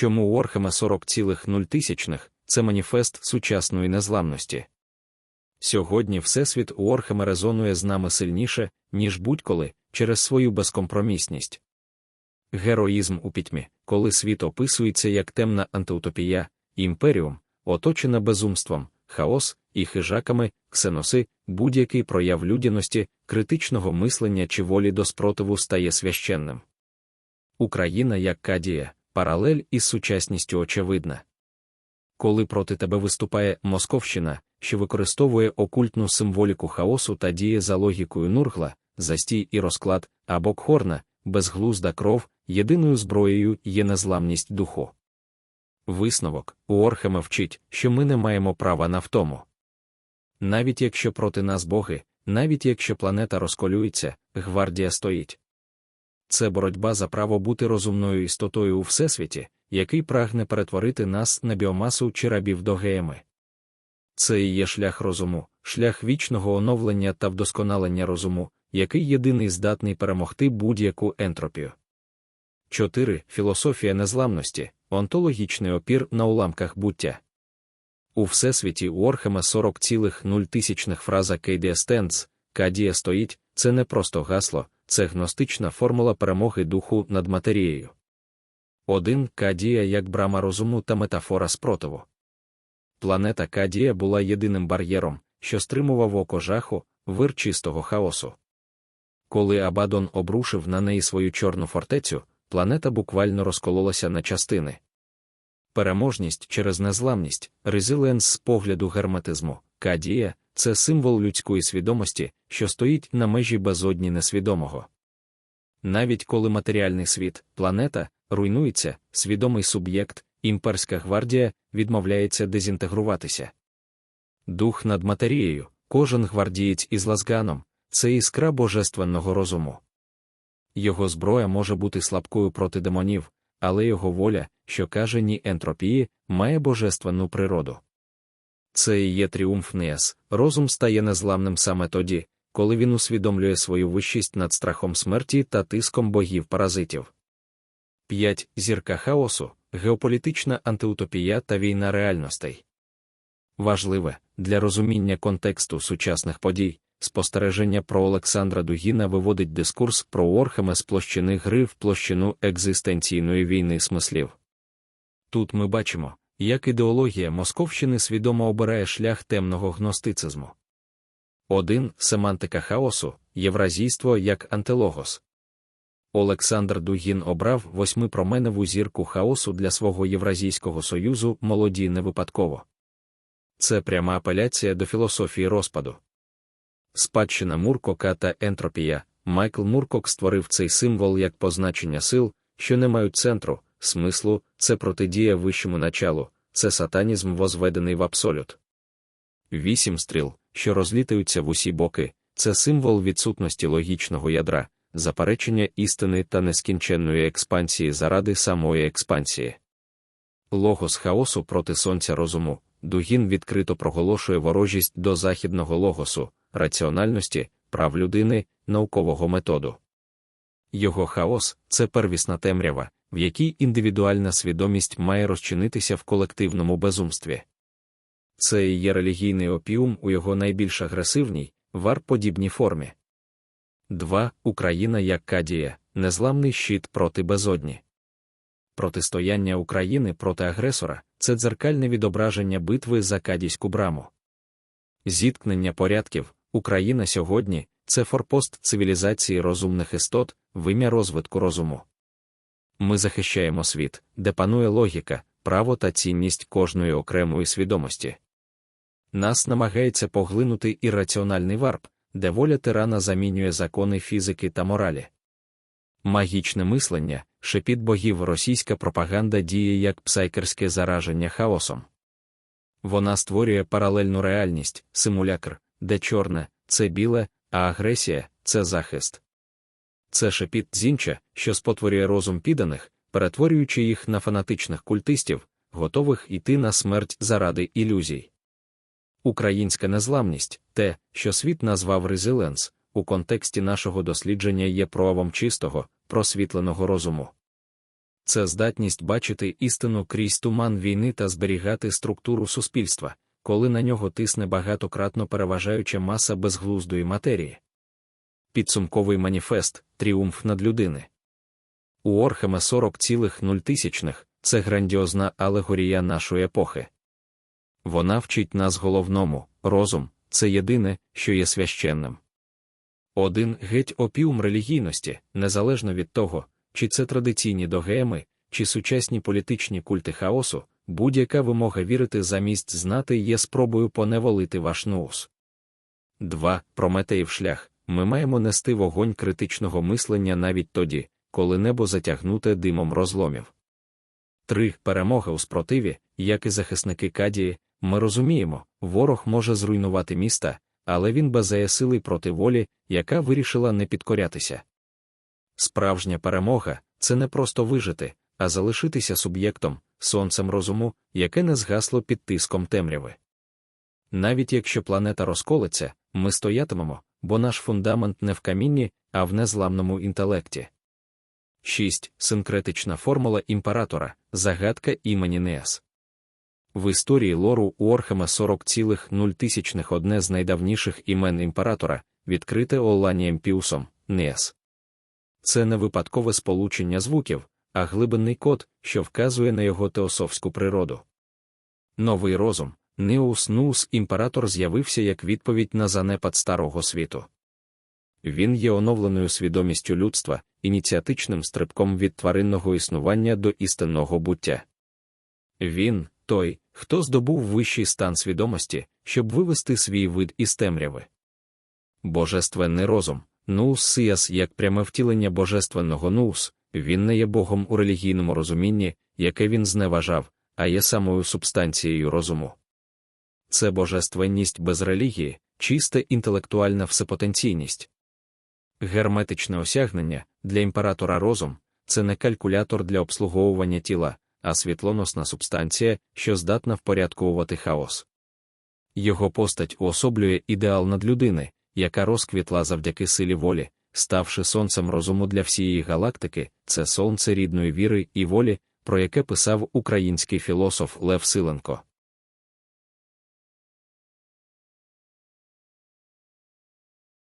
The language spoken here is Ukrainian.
чому у Орхема 40,0 це маніфест сучасної незламності. Сьогодні Всесвіт у Орхема резонує з нами сильніше, ніж будь-коли, через свою безкомпромісність. Героїзм у пітьмі, коли світ описується як темна антиутопія, імперіум, оточена безумством, хаос і хижаками, ксеноси, будь-який прояв людяності, критичного мислення чи волі до спротиву стає священним. Україна як кадія, паралель із сучасністю очевидна. Коли проти тебе виступає Московщина, що використовує окультну символіку хаосу та діє за логікою Нургла, застій і розклад, або кхорна, безглузда кров, єдиною зброєю є незламність духу. Висновок у Орхема вчить, що ми не маємо права на втому. Навіть якщо проти нас боги, навіть якщо планета розколюється, гвардія стоїть. Це боротьба за право бути розумною істотою у всесвіті, який прагне перетворити нас на біомасу чи рабів до геями. Це і є шлях розуму, шлях вічного оновлення та вдосконалення розуму, який єдиний здатний перемогти будь-яку ентропію. 4. Філософія незламності, онтологічний опір на уламках буття. У всесвіті у Орхема 40,0 фраза Кейдія Стендс, Кадія стоїть, це не просто гасло, це гностична формула перемоги духу над матерією. 1. Кадія як брама розуму та метафора спротиву. Планета Кадія була єдиним бар'єром, що стримував око жаху, вир чистого хаосу. Коли Абадон обрушив на неї свою чорну фортецю, планета буквально розкололася на частини. Переможність через незламність, резиленс з погляду герметизму, кадія це символ людської свідомості, що стоїть на межі безодні несвідомого. Навіть коли матеріальний світ, планета, руйнується, свідомий суб'єкт, імперська гвардія відмовляється дезінтегруватися. Дух над матерією, кожен гвардієць із лазганом це іскра божественного розуму. Його зброя може бути слабкою проти демонів, але його воля, що каже ні ентропії, має божественну природу. Це і є тріумф Неас, розум стає незламним саме тоді, коли він усвідомлює свою вищість над страхом смерті та тиском богів паразитів. 5. Зірка хаосу, геополітична антиутопія та війна реальностей. Важливе для розуміння контексту сучасних подій, спостереження про Олександра Дугіна виводить дискурс про Орхема з площини гри в площину екзистенційної війни смислів. Тут ми бачимо, як ідеологія Московщини свідомо обирає шлях темного гностицизму. 1. Семантика хаосу, євразійство як антилогос. Олександр Дугін обрав восьмипроменеву зірку хаосу для свого Євразійського союзу молоді не випадково. Це пряма апеляція до філософії розпаду. Спадщина Муркока та ентропія. Майкл Муркок створив цей символ як позначення сил, що не мають центру, смислу, це протидія вищому началу, це сатанізм возведений в абсолют. Вісім стріл, що розлітаються в усі боки, це символ відсутності логічного ядра, заперечення істини та нескінченної експансії заради самої експансії. Логос хаосу проти сонця розуму. Дугін відкрито проголошує ворожість до західного логосу, раціональності, прав людини, наукового методу. Його хаос це первісна темрява, в якій індивідуальна свідомість має розчинитися в колективному безумстві. Це і є релігійний опіум у його найбільш агресивній, варподібній формі. 2. Україна як кадія, незламний щит проти безодні. Протистояння України проти агресора це дзеркальне відображення битви за кадійську браму. Зіткнення порядків Україна сьогодні це форпост цивілізації розумних істот, вим'я розвитку розуму. Ми захищаємо світ, де панує логіка, право та цінність кожної окремої свідомості. Нас намагається поглинути ірраціональний варп, де воля тирана замінює закони фізики та моралі. Магічне мислення, шепіт богів російська пропаганда діє як псайкерське зараження хаосом. Вона створює паралельну реальність, симулякр, де чорне це біле, а агресія це захист. Це шепіт дзінча, що спотворює розум підданих, перетворюючи їх на фанатичних культистів, готових іти на смерть заради ілюзій. Українська незламність, те, що світ назвав резиленс, у контексті нашого дослідження є проявом чистого, просвітленого розуму. це здатність бачити істину крізь туман війни та зберігати структуру суспільства, коли на нього тисне багатократно переважаюча маса безглуздої матерії. Підсумковий маніфест Тріумф над людини. У Орхема 40,0 це грандіозна алегорія нашої епохи. Вона вчить нас головному розум це єдине, що є священним. Один геть опіум релігійності, незалежно від того, чи це традиційні догеми, чи сучасні політичні культи хаосу, будь-яка вимога вірити замість знати є спробою поневолити ваш нуус. 2. Прометеїв шлях. Ми маємо нести вогонь критичного мислення навіть тоді, коли небо затягнуте димом розломів. 3. Перемога у спротиві, як і захисники Кадії, ми розуміємо, ворог може зруйнувати міста, але він базає сили проти волі, яка вирішила не підкорятися. Справжня перемога це не просто вижити, а залишитися суб'єктом, сонцем розуму, яке не згасло під тиском темряви. Навіть якщо планета розколиться, ми стоятимемо, бо наш фундамент не в камінні, а в незламному інтелекті. 6. Синкретична формула імператора, загадка імені Неас. В історії лору у Орхема 40,0 одне з найдавніших імен імператора, відкрите Оланієм Піусом, Неас. Це не випадкове сполучення звуків, а глибинний код, що вказує на його теософську природу. Новий розум, Неус Нус імператор з'явився як відповідь на занепад старого світу. Він є оновленою свідомістю людства, ініціатичним стрибком від тваринного існування до істинного буття. Він той, хто здобув вищий стан свідомості, щоб вивести свій вид із темряви. Божественний розум, Нус Сіас як пряме втілення божественного Нус, він не є Богом у релігійному розумінні, яке він зневажав, а є самою субстанцією розуму. Це божественність без релігії, чиста інтелектуальна всепотенційність. Герметичне осягнення для імператора розум це не калькулятор для обслуговування тіла, а світлоносна субстанція, що здатна впорядковувати хаос. Його постать уособлює ідеал надлюдини, яка розквітла завдяки силі волі, ставши сонцем розуму для всієї галактики, це сонце рідної віри і волі, про яке писав український філософ Лев Силенко.